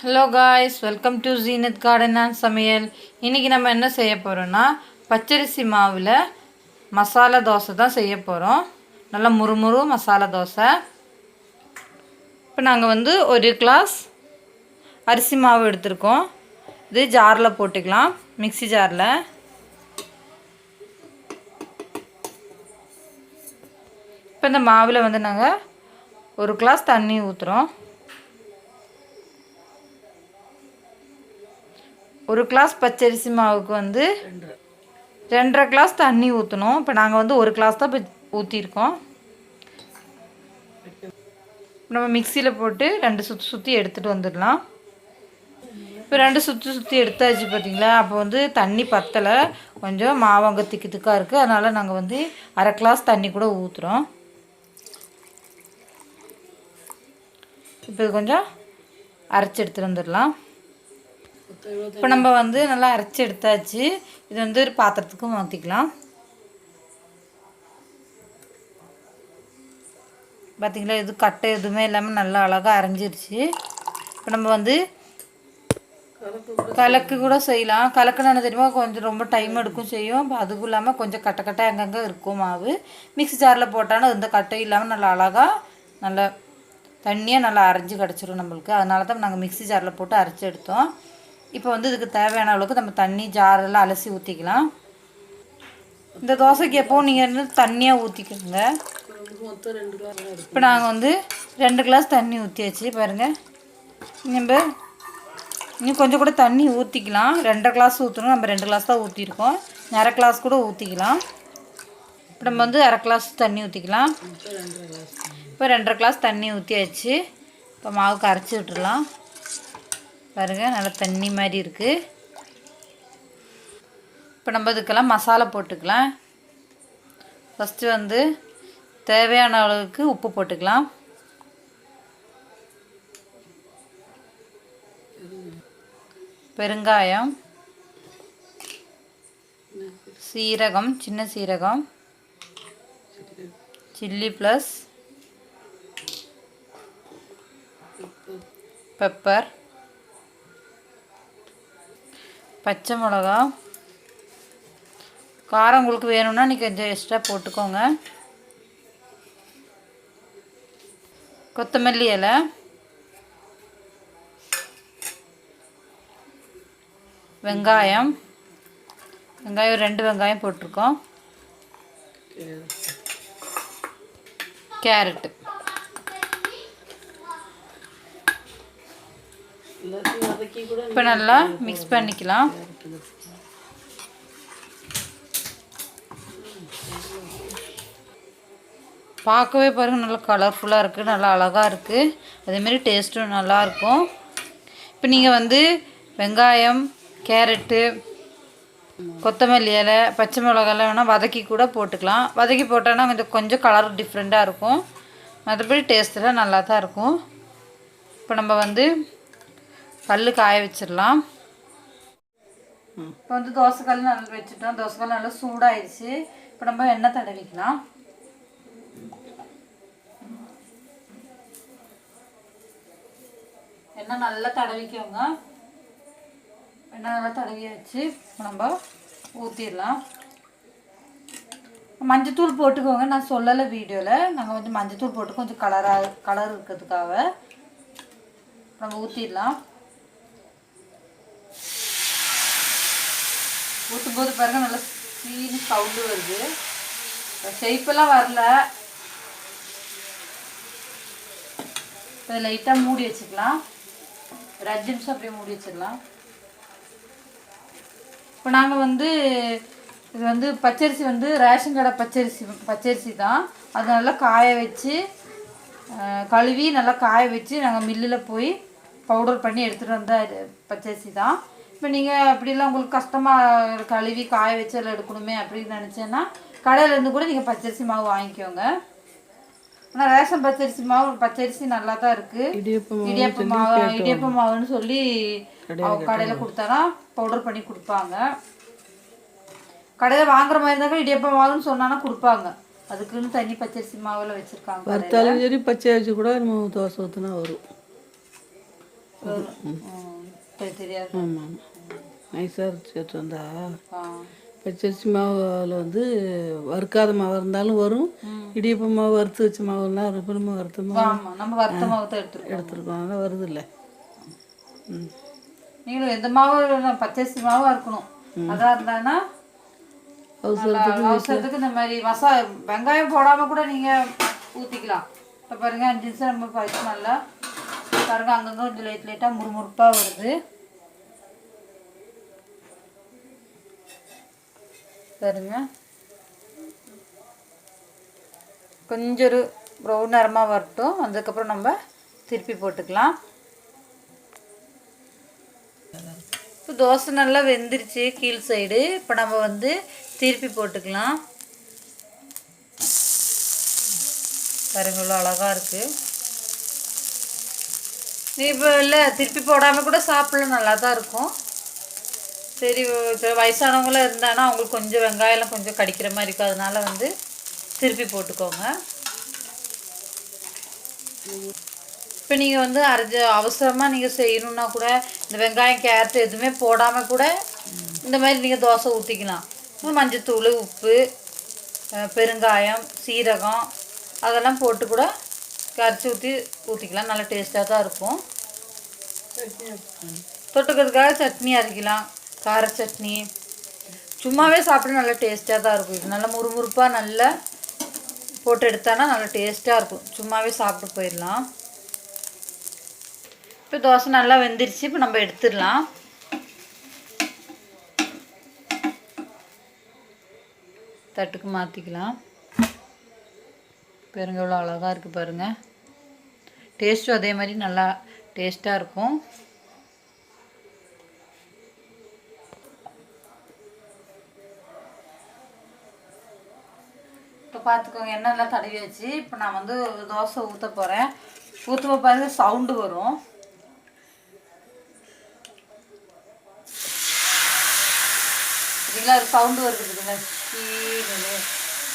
Hello guys welcome to Zeenat garden and சமையல் இன்றைக்கி நம்ம என்ன செய்ய போகிறோன்னா பச்சரிசி மாவில் மசாலா தோசை தான் செய்ய போகிறோம் நல்லா முறுமுறு மசாலா தோசை. இப்போ நாங்கள் வந்து ஒரு கிளாஸ் அரிசி மாவு எடுத்திருக்கோம். இது ஜாரில் போட்டுக்கலாம். மிக்ஸி ஜாரில் இப்போ இந்த மாவில் வந்து நாங்கள் ஒரு கிளாஸ் தண்ணி ஊற்றுறோம் ஒரு கிளாஸ் பச்சரிசி மாவுக்கு வந்து ரெண்டரை. கிளாஸ் தண்ணி ஊற்றணும் இப்போ நாங்கள் வந்து ஒரு கிளாஸ் தான் இப்போ ஊற்றிருக்கோம் நம்ம மிக்சியில் போட்டு ரெண்டு சுற்றி சுற்றி எடுத்துகிட்டு வந்துடலாம். இப்போ ரெண்டு சுற்றி சுற்றி எடுத்தாச்சு பார்த்தீங்களா அப்போ வந்து தண்ணி பத்தலை. கொஞ்சம் மாவு அங்கே திக்கு திக்காக இருக்குது அதனால் நாங்கள் வந்து அரை கிளாஸ் தண்ணி கூட ஊற்றுறோம் இப்போ இது கொஞ்சம் அரைச்சி எடுத்துகிட்டு வந்துடலாம். இப்போ நம்ம வந்து நல்லா அரைச்சி எடுத்தாச்சு. இது வந்து ஒரு பாத்திரத்துக்கு மாற்றிக்கலாம் பார்த்திங்களா இது கட்டை எதுவுமே இல்லாமல் நல்லா அழகாக அரைஞ்சிருச்சு. இப்போ நம்ம வந்து கலக்கு கூட செய்யலாம். கலக்குன்னு தெரியுமா? கொஞ்சம் ரொம்ப டைம் எடுக்கும் செய்யும். இப்போ அதுவும் இல்லாமல் கொஞ்சம் கட்டை கட்டை அங்கங்கே இருக்கும் மாவு. மிக்ஸி ஜாரில் போட்டாலும் எந்த கட்டையும் இல்லாமல் நல்லா அழகாக நல்லா தண்ணியாக நல்லா அரைஞ்சி கிடச்சிரும் நம்மளுக்கு. அதனால தான் நாங்கள் மிக்ஸி ஜாரில் போட்டு அரைச்சி எடுத்தோம். இப்போ வந்து இதுக்கு தேவையான அளவுக்கு நம்ம தண்ணி ஜாரெல்லாம் அலசி ஊற்றிக்கலாம் இந்த தோசைக்கு எப்போவும் நீங்கள் வந்து தண்ணியாக ஊற்றிக்கோங்க இப்போ நாங்கள் வந்து ரெண்டு கிளாஸ் தண்ணி ஊற்றியாச்சு பாருங்கள் நம்ம இன்னும் கொஞ்சம் கூட தண்ணி ஊற்றிக்கலாம் ரெண்டரை கிளாஸ் ஊற்றணும் நம்ம ரெண்டு கிளாஸ் தான் ஊற்றிருக்கோம் அரை கிளாஸ் கூட ஊற்றிக்கலாம் இப்போ நம்ம வந்து அரை கிளாஸ் தண்ணி ஊற்றிக்கலாம் இப்போ ரெண்டரை கிளாஸ் தண்ணி. ஊற்றியாச்சு இப்போ மாவுக்கு அரைச்சி விட்டுடலாம். பாருங்கள் நல்லா தண்ணி மாதிரி இருக்குது இப்போ நம்ம இதுக்கெல்லாம் மசாலா போட்டுக்கலாம். ஃபஸ்ட்டு வந்து தேவையான அளவுக்கு உப்பு போட்டுக்கலாம். பெருங்காயம் சீரகம் சின்ன சீரகம் சில்லி ப்ளஸ் பெப்பர் பச்சை மிளகா. காரம் உங்களுக்கு வேணும்னா நீங்கள் கொஞ்சம் எக்ஸ்ட்ரா போட்டுக்கோங்க. கொத்தமல்லி இலை. வெங்காயம். வெங்காயம் ரெண்டு வெங்காயம் போட்டிருக்கோம். கேரட்டு. இப்போ நல்லா மிக்ஸ் பண்ணிக்கலாம். பார்க்கவே பாருங்கள் நல்லா கலர்ஃபுல்லாக இருக்குது நல்லா அழகாக இருக்குது அதேமாரி டேஸ்ட்டும் நல்லாயிருக்கும் இப்போ நீங்கள் வந்து வெங்காயம் கேரட்டு கொத்தமல்லி இலை பச்சை மிளகாலாம் வேணால் வதக்கி கூட போட்டுக்கலாம். வதக்கி போட்டோன்னா கொஞ்சம் கொஞ்சம் கலர் டிஃப்ரெண்ட்டாக இருக்கும். மற்றபடி டேஸ்ட்டெல்லாம் நல்லா தான் இருக்கும். இப்போ நம்ம வந்து கல் காய வச்சிடலாம். இப்போ வந்து தோசைக்கல் நல்லா வச்சுட்டோம். தோசைக்கல் நல்லா சூடாயிடுச்சு. இப்போ நம்ம எண்ணெய் தடவிக்கலாம். எண்ணெய் நல்லா தடவிக்கோங்க. எண்ணெய் நல்லா தடவியாச்சு. இப்போ நம்ம ஊற்றிடலாம் மஞ்சத்தூள் போட்டுக்கோங்க. நான் சொல்லலை வீடியோவில் நாங்கள் வந்து மஞ்சத்தூள் போட்டு கொஞ்சம் கலராக கலர் இருக்கிறதுக்காக. நம்ம ஊற்றிடலாம் ஊற்றும் போது பாருங்கள் நல்லா சீனு சவுண்டு வருது. ஷெய்ப்பெல்லாம் வரல. இப்போ லைட்டாக மூடி வச்சுக்கலாம். ஒரு அஞ்சு நிமிஷம் அப்படியே மூடி வச்சிடலாம். இப்போ நாங்கள் வந்து இது வந்து பச்சரிசி வந்து ரேஷன் கடை பச்சரிசி பச்சரிசி தான். அது நல்லா காய வச்சு கழுவி நல்லா காய வச்சு நாங்கள் மில்லில் போய் பவுடர் பண்ணி எடுத்துகிட்டு வந்த பச்சரிசி தான். இப்போ நீங்கள் அப்படிலாம் உங்களுக்கு கஷ்டமாக கழுவி காய வச்சு எல்லாம் எடுக்கணுமே அப்படின்னு நினச்சேன்னா கடையிலேருந்து கூட நீங்கள் பச்சரிசி மாவு வாங்கிக்கோங்க. ஆனால் ரேஷன் பச்சரிசி மாவு பச்சரிசி நல்லா தான் இருக்குது இடியப்ப மாவு இடியப்ப மாவுன்னு சொல்லி அவங்க கடையில் கொடுத்தானா பவுடர் பண்ணி கொடுப்பாங்க. கடையில் வாங்குற மாதிரி இருந்தாக்க இடியப்ப மாவுன்னு சொன்னானா கொடுப்பாங்க. அதுக்குன்னு தனி பச்சரிசி மாவில் வச்சுருக்காங்க வறுத்தாலும் சரி பச்சை அரிசி கூட தோசை ஊற்றினா வரும். ஆமாம். நைஸாக வச்சு வந்தா. பச்சரிசி மாவில் வந்து வறுக்காத மாவு இருந்தாலும் வரும். இடியப்ப மாவு வறுத்து வச்ச மாவுலாம் ரொம்ப வறுத்த மாவு. நம்ம வறுத்த மாவு தான் எடுத்துருக்கோம். எடுத்துருக்கோம். வருது இல்லை ம். நீங்களும் எந்த மாவு பச்சரிசி மாவாக இருக்கணும். அதாக இருந்தானா அவசரத்துக்கு இந்த மாதிரி மசா வெங்காயம் போடாமல் கூட நீங்கள் ஊற்றிக்கலாம் இப்போ பாருங்க அஞ்சு நிமிஷம் நம்ம பறிச்சு நல்லா பாருங்க அங்கங்கே கொஞ்சம் லைட் லைட்டாக முறுமுறுப்பாக வருது. பாருங்க. கொஞ்சம் ஒரு ப்ரௌன் நிறமாக வரட்டும். அதுக்கப்புறம் நம்ம திருப்பி போட்டுக்கலாம். இப்போ தோசை நல்லா வெந்துருச்சு கீழ் சைடு இப்போ நம்ம வந்து திருப்பி போட்டுக்கலாம். பாருங்க இவ்வளோ அழகாக இருக்குது இப்போ இல்லை திருப்பி போடாமல் கூட சாப்பிடலாம் நல்லா தான் இருக்கும். சரி இப்போ வயசானவங்களாம் இருந்தானா அவங்களுக்கு கொஞ்சம் வெங்காயம்லாம் கொஞ்சம் கடிக்கிற மாதிரி இருக்கும். அதனால் வந்து திருப்பி போட்டுக்கோங்க. இப்போ நீங்கள் வந்து அரைஞ்ச அவசரமாக நீங்கள் செய்யணுன்னா கூட இந்த வெங்காயம் கேரட் எதுவுமே போடாமல் கூட இந்த மாதிரி நீங்கள் தோசை ஊற்றிக்கலாம் மஞ்சத்தூள் உப்பு பெருங்காயம் சீரகம் அதெல்லாம் போட்டு கூட கரைச்சி ஊற்றி ஊற்றிக்கலாம் நல்லா டேஸ்ட்டாக தான் இருக்கும். தொட்டுக்கிறதுக்காக சட்னி அரைக்கலாம். கார சட்னி. சும்மாவே சாப்பிட நல்லா டேஸ்ட்டாக தான் இருக்கும். இது நல்லா முறுமுறுப்பாக நல்லா போட்டு எடுத்தானா நல்லா டேஸ்ட்டாக இருக்கும். சும்மாவே சாப்பிட்டு போயிடலாம். இப்போ தோசை நல்லா வெந்துருச்சு. இப்போ நம்ம எடுத்துடலாம். தட்டுக்கு மாற்றிக்கலாம் பாருங்க எவ்வளோ அழகாக இருக்குது பாருங்கள் டேஸ்ட்டும் அதே மாதிரி நல்லா டேஸ்ட்டாக இருக்கும். இப்போ பார்த்துக்கோங்க எண்ணெய்லாம் தடவி வச்சு இப்போ நான் வந்து தோசை ஊற்ற போகிறேன் ஊற்றுவ பாருங்க சவுண்டு வரும். இதுங்களா சவுண்டு வருது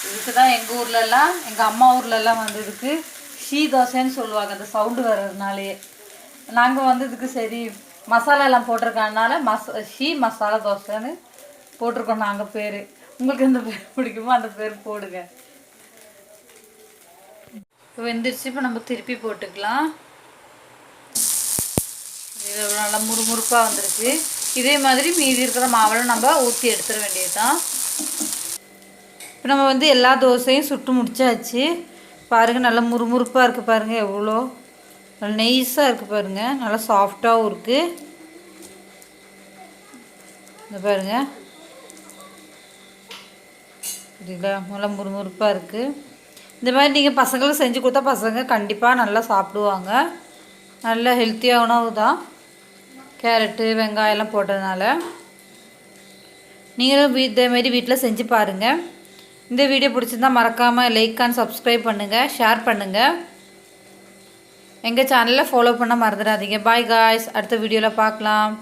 இதுக்கு தான் எங்கள் ஊர்லெல்லாம் எங்கள் அம்மா ஊர்லெல்லாம் வந்து இருக்குது ஷீ தோசைன்னு சொல்லுவாங்க அந்த சவுண்டு வர்றதுனாலே. நாங்கள் வந்து இதுக்கு சரி மசாலா எல்லாம் போட்டிருக்கனால மச ஷீ மசாலா தோசைன்னு போட்டிருக்கோம் நாங்கள் பேர். உங்களுக்கு எந்த பேர் பிடிக்குமோ அந்த பேர் போடுங்க. இப்போ வெந்துருச்சு இப்போ நம்ம திருப்பி போட்டுக்கலாம். இது நல்லா முறுமுறுப்பாக வந்துருச்சு இதே மாதிரி மீதி இருக்கிற மாவெல்லாம் நம்ம ஊற்றி எடுத்துட வேண்டியது தான் இப்போ நம்ம வந்து எல்லா தோசையும் சுட்டு முடிச்சாச்சு. பாருங்கள் நல்லா முறுமுறுப்பாக இருக்குது பாருங்கள் எவ்வளோ. நல்லா நெய்ஸாக இருக்குது பாருங்கள் நல்லா சாஃப்டாகவும் இருக்குது இந்த பாருங்கள் சரிங்களா நல்லா முறுமுறுப்பாக இருக்குது இந்த மாதிரி நீங்கள் பசங்களுக்கு செஞ்சு கொடுத்தா பசங்க கண்டிப்பாக நல்லா சாப்பிடுவாங்க. நல்ல ஹெல்த்தியாக உணவு தான் கேரட்டு வெங்காயம்லாம் போட்டதுனால. நீங்களும் வீ இதேமாரி வீட்டில் செஞ்சு பாருங்கள் இந்த வீடியோ பிடிச்சிருந்தா மறக்காமல் லைக் அண்ட் சப்ஸ்கிரைப் பண்ணுங்கள் ஷேர் பண்ணுங்கள் எங்கள் சேனலில் ஃபாலோ பண்ண மறந்துடாதீங்க. பாய் காய்ஸ் அடுத்த வீடியோவில் பார்க்கலாம்.